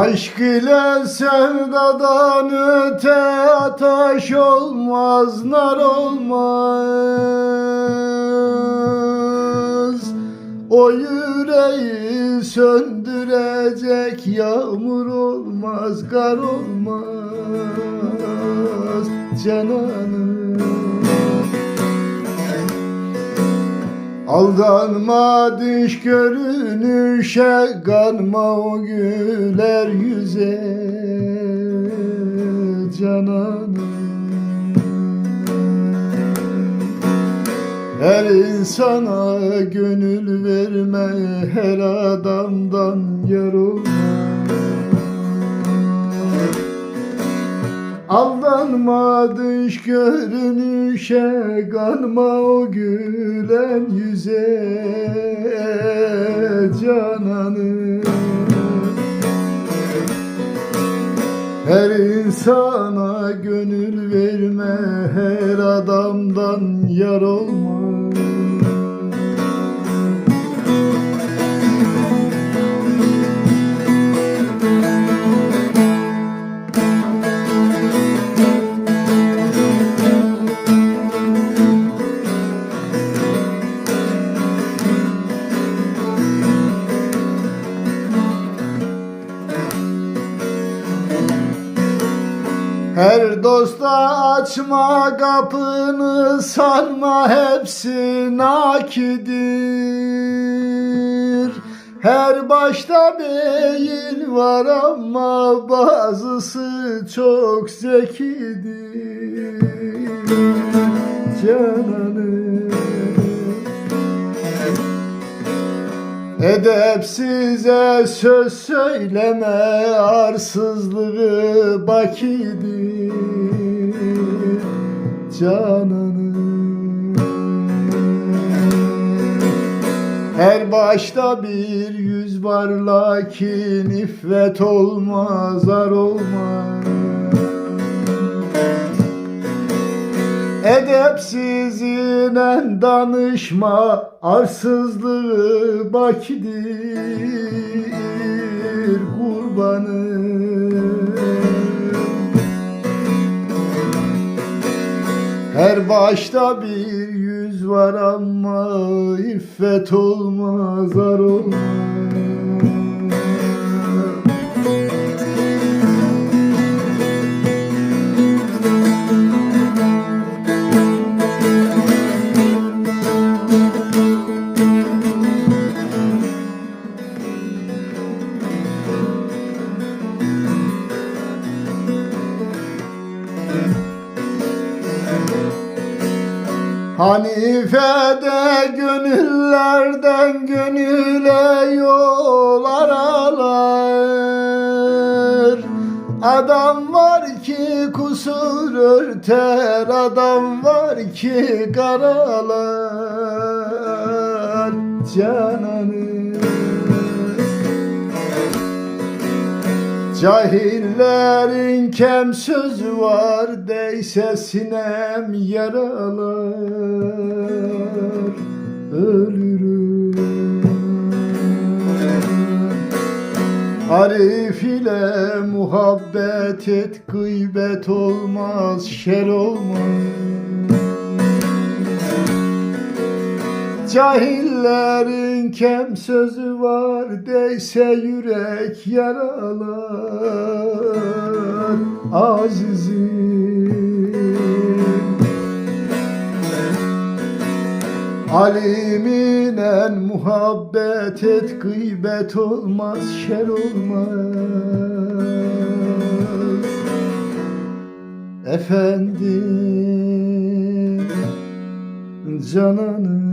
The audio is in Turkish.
Aşk ile sevdadan öte ateş olmaz, nar olmaz. O yüreği söndürecek yağmur olmaz, kar olmaz cananım. Aldanma dış görünüşe Kanma o güler yüze Cananım. Her insana gönül verme Her adamdan yar olma Aldanma dış görünüşe Kanma o gülen yüze. Cananım Her insana gönül verme Her adamdan yar olma Her dosta açma kapını sanma hepsi nakidir. Her başta beyin var ama bazısı çok zekidir. Cananım. Edepsize söz söyleme arsızlığı bakidir cananım Her başta bir yüz var lakin iffet olmaz ar olmaz Edepsizine danışma arsızlığı bakidir kurbanım Her başta bir yüz var ama iffet olmaz ar olmaz Hanife'de gönüllerden gönüle yol aralar. Adam var ki kusur örter Adam var ki karalar. Cananım Cahillerin kem sözü var Değse sinem yaralar. Ölürüm. Arif ile muhabbet et Gıybet olmaz şer olmaz Cahillerin kem sözü var Değse yürek yaralar. Azizim. Aliminen muhabbet et Gıybet olmaz şer olmaz. Efendim cananım